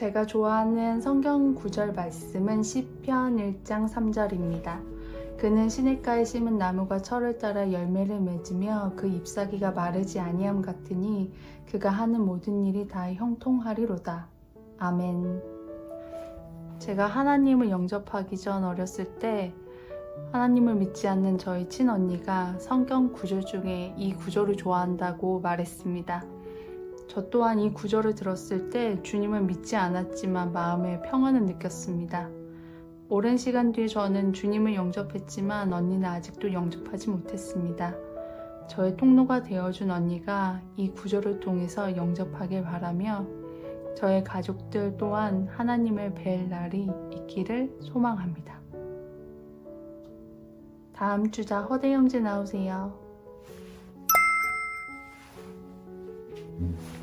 제가 좋아하는 성경 구절 말씀은 시편 1장 3절입니다. 그는 시냇가에 심은 나무가 철을 따라 열매를 맺으며 그 잎사귀가 마르지 아니함 같으니 그가 하는 모든 일이 다 형통하리로다. 아멘. 제가 하나님을 영접하기 전 어렸을 때 하나님을 믿지 않는 저희 친언니가 성경 구절 중에 이 구절을 좋아한다고 말했습니다. 저 또한 이 구절을 들었을 때 주님을 믿지 않았지만 마음에 평안을 느꼈습니다. 오랜 시간 뒤에 저는 주님을 영접했지만 언니는 아직도 영접하지 못했습니다. 저의 통로가 되어준 언니가 이 구절을 통해서 영접하길 바라며 저의 가족들 또한 하나님을 뵐 날이 있기를 소망합니다. 다음 주자 허대 형제 나오세요. 음.